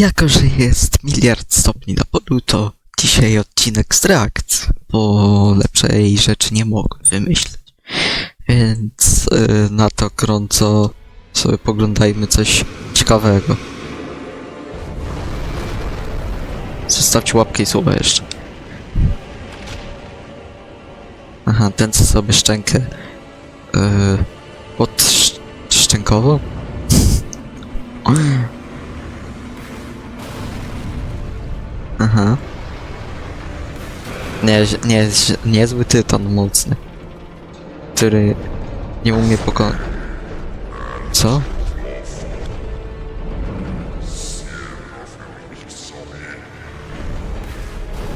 Jako, że jest miliard stopni na polu, to dzisiaj odcinek z reakcji, bo lepszej rzeczy nie mogłem wymyślić. Więc y, na to gorąco sobie poglądajmy coś ciekawego. Zostawcie łapkę i słowa jeszcze. Aha, ten co sobie szczękę yy, od Aha. Nie, nie, niezły tytan mocny. Który nie umie pokonać. Co?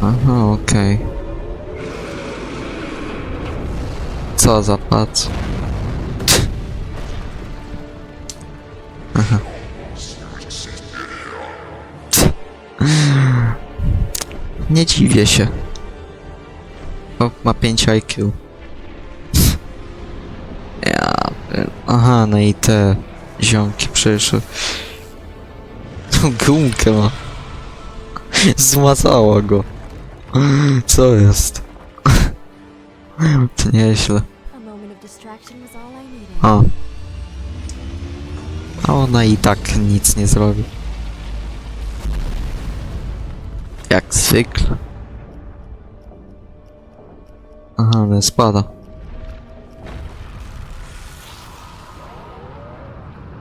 Aha, okej. Co za pac? Aha. Nie dziwię się. O, ma 5 IQ. Ja... Aha, no i te ziomki przyszły. Tą gumkę ma. Zmazała go. Co jest? To nieźle. A. A ona i tak nic nie zrobi. Jak zwykle. Aha, ale spada.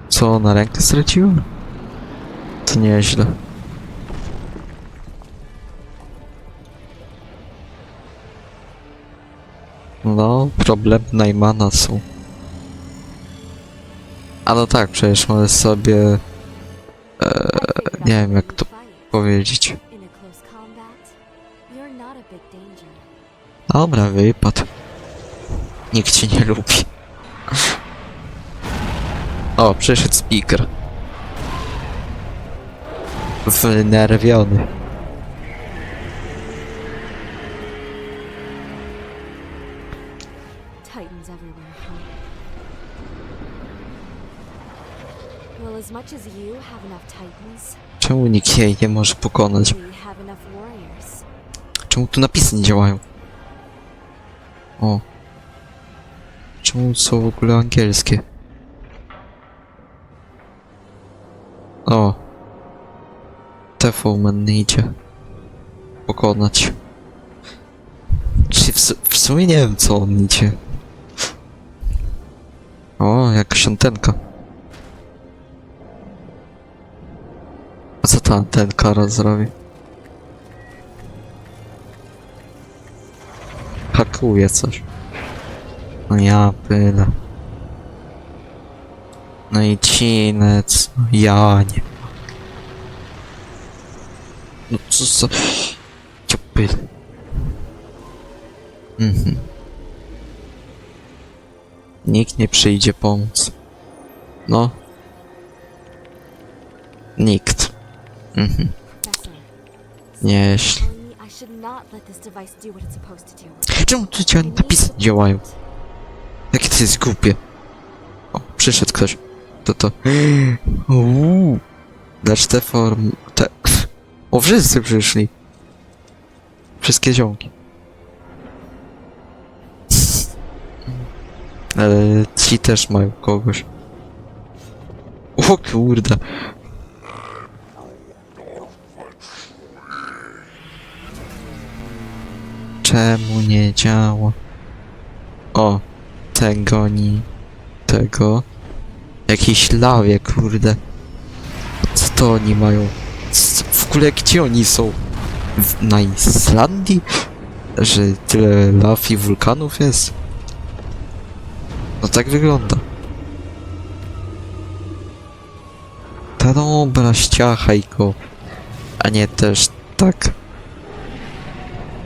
Co, na rękę straciła? To nieźle. No, problem Najmana są. A no tak, przecież możesz sobie... E, nie wiem jak to powiedzieć. Dobra, wypadł. Nikt cię nie lubi. O, przyszedł speaker. Wnerwiony. Titans everywhere, huh? Well, as much as you have enough Titans, Czemu nikt jej nie może pokonać? we have enough warriors. Czemu tu napisy nie działają? O. Czemu są w ogóle angielskie? O. Tefoman nie idzie. Pokonać. Czy w, w sumie nie wiem co on idzie. O, jakaś antenka. A co ta antenka raz zrobi? Hakuje coś. No ja byle. No i cinec. No ja nie. No co za... Ciopy. Mhm. Nikt nie przyjdzie pomóc. No. Nikt. Mhm. Professor, Nieźle. Should not let this. Czemu tu need napisy działają? Jakie to jest głupie. O, przyszedł ktoś. To to. Uuu. Dacz te form... Te... O, wszyscy przyszli. Wszystkie ziomki. Ale ci też mają kogoś. O kurde. Czemu nie działa? O, ten goni tego. Jakiś lawie, kurde. Co to oni mają? C- W ogóle gdzie oni są? W, na Islandii? Że tyle law i wulkanów jest? No tak wygląda. Ta dobra, ściachaj go. A nie też tak.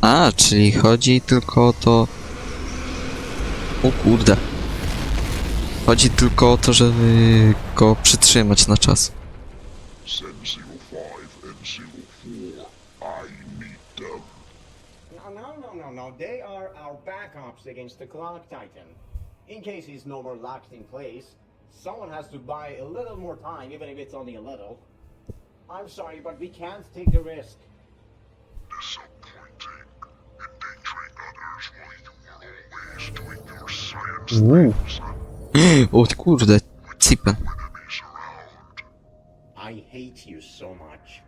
A, czyli chodzi tylko o to... O kurde. Chodzi tylko o to, żeby go przytrzymać na czas. Send Zero 5 and Zero 4. I need them. No, no, no, against the Clock Titan. In case he's no more locked in place, someone has to buy a little more time, even if it's only a little. I'm sorry, but we can't take the risk. Disappointing. Endangering others while you are always doing your science things. Oh, kurde, cipę. I hate you so much.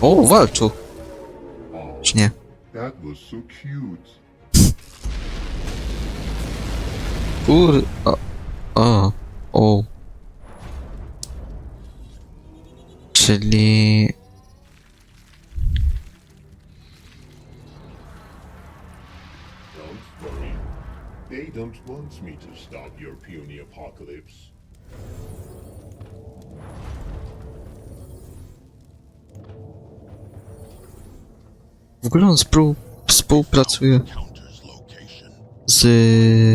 O, walczył. Czy nie? That was so cute. Kur... O. O. o. Czyli... W ogóle on spró- współpracuje z...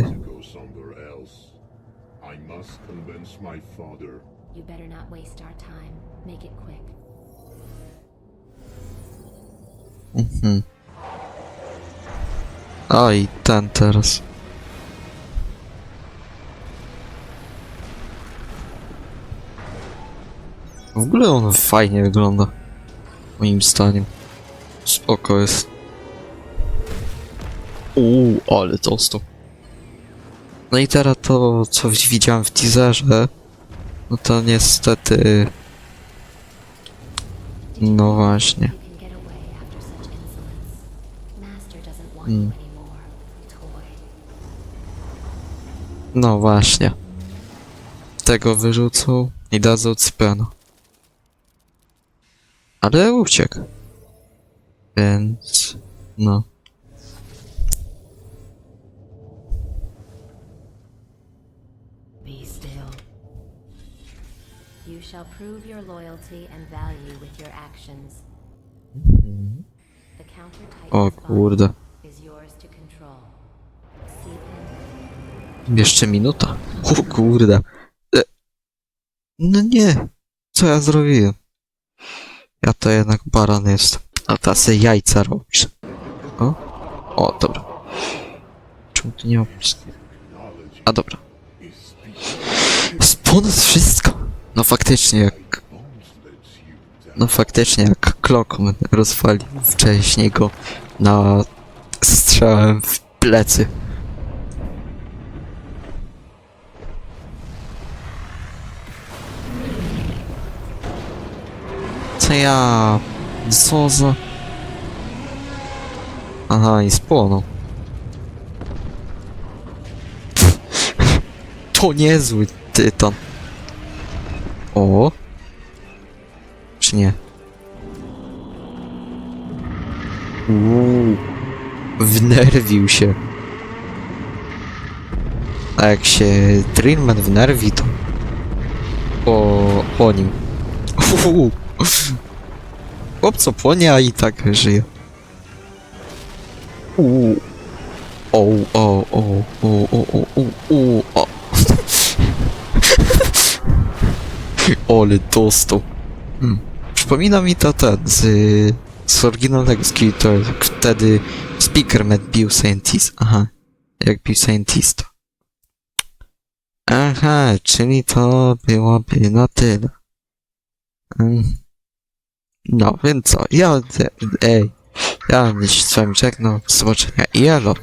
To go somewhere else. I must convince my father. You better not waste our time. Make it quick. Mhm. I ten teraz. W ogóle on fajnie wygląda. Moim zdaniem. Spoko jest. Uuu, ale dostał. No i teraz to, co widziałem w teaserze, no to niestety... No właśnie. Mm. No właśnie. Tego wyrzucą i dadzą Cpeno. Ale uciekł. Więc... No. Shall prove your loyalty and value with your actions. The counter O kurde. is yours to control. Jeszcze minuta. O kurde. E, No nie. Co ja zrobiłem? Ja to jednak baran jest. A ta se jajca robisz. O? O, dobra. Czemu tu nie ma... A dobra. Ponad wszystko. No faktycznie jak... No faktycznie jak Klokman rozwalił wcześniej go na strzałem w plecy. Co ja... Co za... Aha, i spłonął. To niezły tytan. O. Czy nie? Uuu. Wnerwił się. A jak się Drillman wnerwi, to po, po nim. Uuu. Chłopco płonie, a i tak żyje. Uuu. O, o, o, o, o, o, o, o, o. Ole dostał. Hmm. Przypomina mi to ten z, z oryginalnego skill, jak wtedy Speakerman bił Scientist. Aha, jak bił Scientista. Aha, czyli to byłoby na tyle. Mm. No, więc co, ja, ej, ja się z wami żegnam, do zobaczenia i elo.